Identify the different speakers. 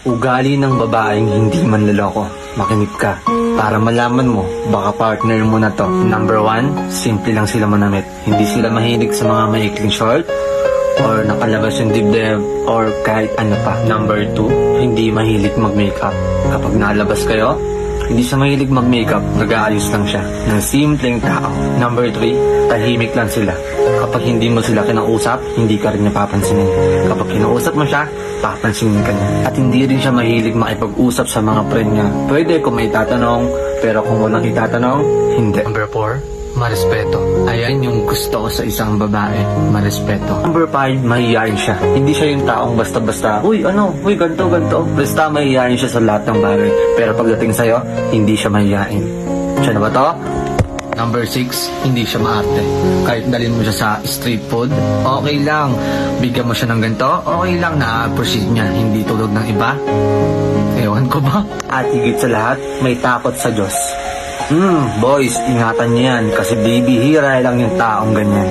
Speaker 1: Ugali ng babaeng hindi manloloko. Makinig ka. Para malaman mo, baka partner mo na to. Number one, simple lang sila manamit. Hindi sila mahilig sa mga maikling short, or nakalabas yung dibdib, or kahit ano pa. Number two, hindi mahilig mag-makeup. Kapag nalabas kayo, hindi siya mahilig mag-makeup, nag-aayos lang siya ng simpleng tao. Number 3, tahimik lang sila. Kapag hindi mo sila kinausap, hindi ka rin niya papansinin. Kapag kinausap mo siya, papansinin ka niya. At hindi rin siya mahilig makipag-usap sa mga friend niya. Pwede kung may tatanong, pero kung walang itatanong, hindi. Number 4, marespeto. Ayan yung gusto ko sa isang babae, marespeto. Number 5, mahihayin siya. Hindi siya yung taong basta-basta, uy, ano, uy, ganto, ganto. Basta mahihayin siya sa lahat ng bagay. Pero pagdating sa'yo, hindi siya mahihayin. Siya na ba to? Number 6, hindi siya maarte. Kahit dalhin mo siya sa street food, okay lang. Bigyan mo siya ng ganito, okay lang na-appreciate niya. Hindi tulog ng iba. Ewan ko ba? At higit sa lahat, may takot sa Diyos. Hmm, boys, ingatan niyo yan kasi bibihira lang yung taong ganyan.